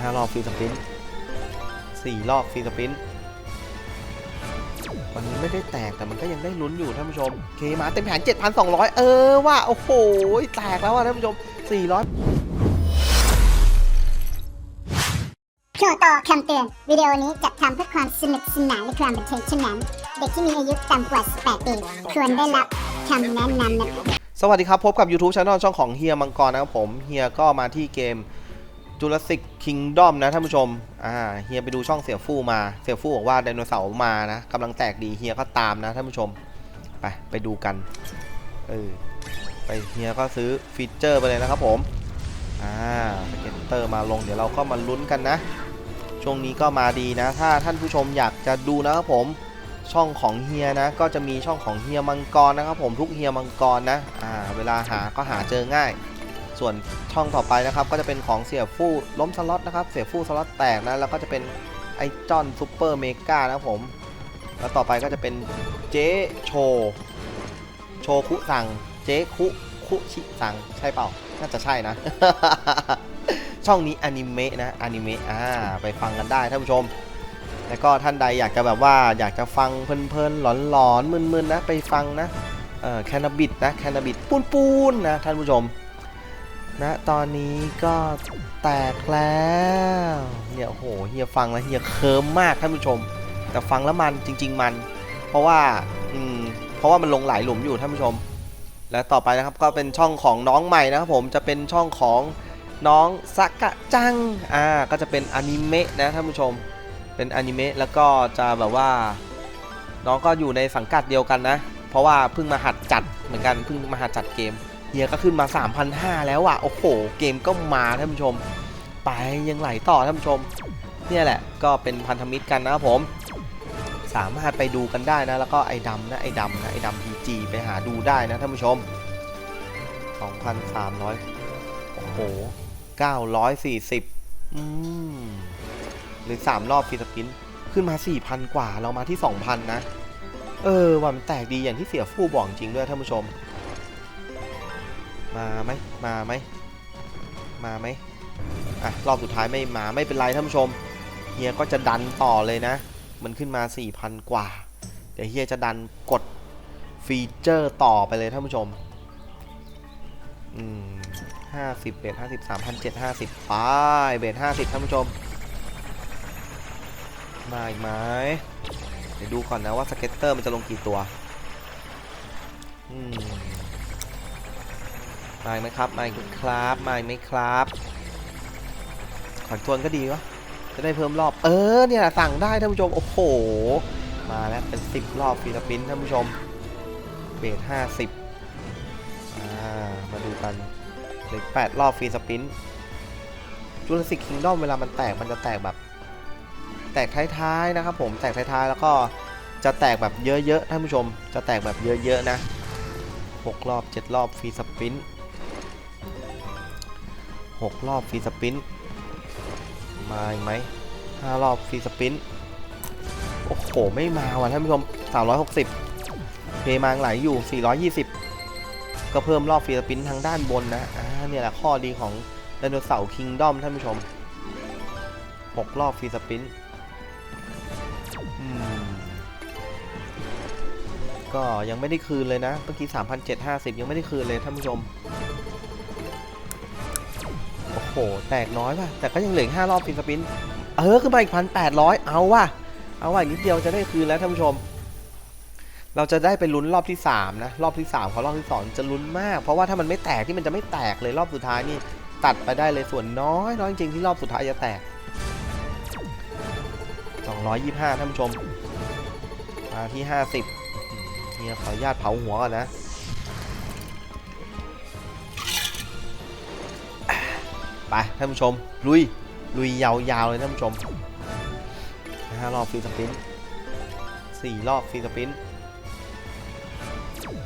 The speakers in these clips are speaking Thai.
ห้ารอบฟรีสปรินต์สี่รอบฟรีสปรินต์วันนี้ไม่ได้แตกแต่มันก็ยังได้ลุ้นอยู่ท่านผู้ชมเคมาเต็มแผง7,200 เออว่า โอ้โห แตกแล้วว่ะท่านผู้ชม 400ช่วงต่อคำเตือนวิดีโอนี้จัดทำเพื่อความสนุกสนานและความบันเทิงเท่านั้น เด็กที่มีอายุต่ำกว่า 18 ปีควรได้รับคำแนะนำนะครับสวัสดีครับ พบกับ YouTube Channel ช่องของเฮียมังกรนะครับผมเฮียก็มาที่เกม Jurassic Kingdom นะท่านผู้ชม อ่าเฮียไปดูช่องเสี่ยฟู่มา เสี่ยฟู่บอกว่าไดโนเสาร์มานะกำลังแตกดีเฮียก็ตามนะท่านผู้ชม ไปไปดูกัน เออ ไปเฮียก็ซื้อฟีเจอร์ไปเลยนะครับผม อ่าสเก็ตเตอร์มาลงเดี๋ยวเราก็มาลุ้นกันนะ ช่วงนี้ก็มาดีนะ ถ้าท่านผู้ชมอยากจะดูนะครับผม ช่องของเฮียนะ ก็จะมีช่องของเฮียมังกรนะครับผมทุกเฮียมังกรนะ อ่า เวลาหาก็หาเจอง่าย ส่วนช่องต่อไปนะครับก็จะเป็นของเสียฟู่ล้มสล็อตนะครับเสียฟู่สล็อตแตกนะแล้วก็จะเป็นไอจอนซูเปอร์เมกานะผมแล้วต่อไปก็จะเป็นเจ๊โชโชคุสังเจ๊คุคุชิสังใช่เปล่าน่าจะใช่นะ ช่องนี้อนิเมะนะอนิเมะอ่าไปฟังกันได้ท่านผู้ชม แล้วก็ท่านใดอยากจะแบบว่าอยากจะฟังเพลินๆหลอนๆมึนๆนะไปฟังนะเอ่อแคนาบิดนะแคนาบิดปูนๆนะท่านผู้ชม นะตอนนี้ก็แตกแล้วเนี่ยโอ้โหเฮียฟังแล้วเฮียเคิมมากท่านผู้ชม แต่ฟังแล้วมันจริง ๆมัน เพราะว่าอืมเพราะว่ามันลงหลายหลุมอยู่ท่านผู้ชม และต่อไปนะครับก็เป็นช่องของน้องใหม่นะครับผมจะเป็นช่องของน้องสักกะจังอ่าก็จะเป็นอนิเมะนะท่านผู้ชม เป็นอนิเมะแล้วก็จะแบบว่า น้องก็อยู่ในสังกัดเดียวกันนะ เพราะว่าเพิ่งมาหัดจัดเหมือนกันเพิ่งมาหัดจัดเกม เฮียก็ขึ้นมา 3,500 แล้วอะ โอ้โห เกมก็มาท่านผู้ชม ไปยังไหลต่อท่านผู้ชม เนี่ยแหละก็เป็นพันธมิตรกันนะครับผม สามารถไปดูกันได้นะ แล้วก็ไอ้ดำนะ ไอ้ดำนะ ไอ้ดำพีจีไปหาดูได้นะท่านผู้ชม 2,300 โอ้โห 940 อืม หรือ 3 รอบฟีสปิน ขึ้นมา 4,000 กว่า เรามาที่ 2,000 นะ เออว่ามันแตกดีอย่างที่เสียฟู่บอกจริงด้วยท่านผู้ชม มาไหมมาไหมมาไหมอะรอบสุดท้ายไม่มาไม่เป็นไรท่านผู้ชมเฮียก็จะดันต่อเลยนะ มันขึ้นมา 4,000 กว่า เดี๋ยวเฮียจะดันกดฟีเจอร์ต่อไปเลยท่านผู้ชม อืมห้าสิบเบทห้าสิบสามพันเจ็ดห้าสิบไปเบทห้าสิบท่านผู้ชม มาอีกไหมเดี๋ยวดูก่อนนะว่าสเก็ตเตอร์มันจะลงกี่ตัว อืม มาไหมครับ มาอีกครับมาอีกไหมครับขอนทวนก็ดีวะจะได้เพิ่มรอบ เออเนี่ยสั่งได้ท่านผู้ชม โอ้โห มาแล้วเป็น 10 รอบฟิลิปปินส์ท่านผู้ชมเบส50อ่ามาดูกันเหลือ8รอบฟรีสปรินต์จูราสสิกคิงดอมเวลามันแตกมันจะแตกแบบ แตกท้ายๆนะครับผมแตกท้ายๆ แล้วก็จะแตกแบบเยอะๆท่านผู้ชม จะแตกแบบเยอะๆนะ 6 รอบ 7 รอบฟรีสปรินต์ 6 รอบฟรีสปรินต์มาอีกไหม5รอบฟรีสปรินต์โอ้โห ไม่มาว่ะท่านผู้ชม 360 เพย์มาไหลอยู่ 420 ก็เพิ่มรอบฟรีสปรินต์ทางด้านบนนะอ่าเนี่ยแหละข้อดีของไดโนเสาร์คิงดอมท่านผู้ชม 6 รอบฟรีสปรินต์ก็ยังไม่ได้คืนเลยนะ เมื่อกี้ 3,750 ยังไม่ได้คืนเลยท่านผู้ชม โอ้โห แตกน้อยป่ะ แต่ก็ยังเหลืออีก5รอบฟรีสปิน เออ ขึ้นมาอีกพันแปดร้อยเอาว่ะ เอาว่ะอีกนิดเดียวจะได้คืนแล้วท่านผู้ชม เราจะได้ไปลุ้นรอบที่ 3 นะ รอบที่3เขารอบที่ 2 จะลุ้นมาก เพราะว่าถ้ามันไม่แตกที่มันจะไม่แตกเลยรอบสุดท้ายนี่ ตัดไปได้เลยส่วนน้อยน้อยจริงที่รอบสุดท้ายจะแตก 225ท่านผู้ชมมาที่ 50เนี่ยขออนุญาตเผาหัวก่อนนะ ไปท่านผู้ชม ลุย ลุยยาวๆเลยท่านผู้ชมห้ารอบฟรีสปินสี่รอบฟรีสปินต์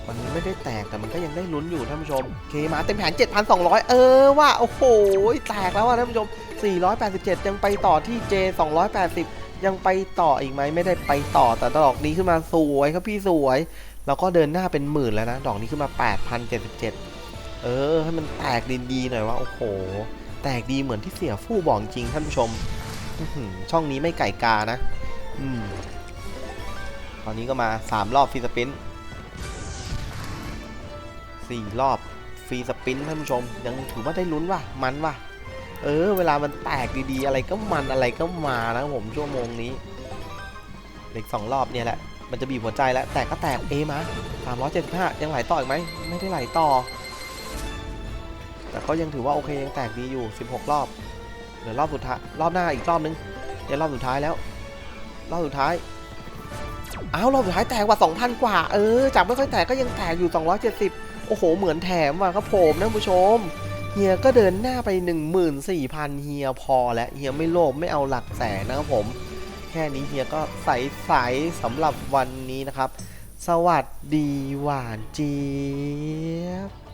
วันนี้ไม่ได้แตกแต่มันก็ยังได้ลุ้นอยู่ท่านผู้ชมเคมาเต็มแผง7,200 เออว่า โอ้โห แตกแล้วว่ะท่านผู้ชม 487 ยังไปต่อที่ J 280 ยังไปต่ออีกไหมไม่ได้ไปต่อแต่ดอกนี้ขึ้นมาสวยครับพี่สวย แล้วก็เดินหน้าเป็นหมื่นแล้วนะ ดอกนี้ขึ้นมา 8,077 เออ ให้มันแตกดีๆหน่อยว่า โอ้โห แตกดีเหมือนที่เสียฟู่บอกจริงท่านผู้ชม ช่องนี้ไม่ไก่กานะ อืม ตอนนี้ก็มา 3 รอบฟรีสปินสี่รอบฟรีสปินท่านผู้ชม ยังถือว่าได้ลุ้นว่ะ มันว่ะ เออ เวลามันแตกดีๆ อะไรก็มันอะไรก็มานะผมชั่วโมงนี้เหล็กสองรอบเนี่ยแหละ มันจะบีบหัวใจแล้ว แตกก็แตกเอมา375 ยังไหลต่ออีกไหม ไม่ได้ไหลต่อ แต่ก็ยังถือว่าโอเคยังแตกดีอยู่ 16 รอบเหลือรอบสุดท้ายรอบหน้าอีกรอบนึงเดี๋ยวรอบสุดท้ายแล้ว รอบสุดท้ายอ้าวรอบสุดท้ายแตกกว่า 2,000 กว่า เออจากไม่ค่อยแตกก็ยังแตกอยู่ 270 โอ้โห เหมือนแถมว่ะครับผมนะผู้ชมเฮียก็เดินหน้าไป 14,000เฮียพอแล้วเฮียไม่โลภไม่เอาหลักแสนนะครับผม แค่นี้เฮียก็ใสๆสำหรับวันนี้นะครับ สวัสดีหวานเจี๊ยบ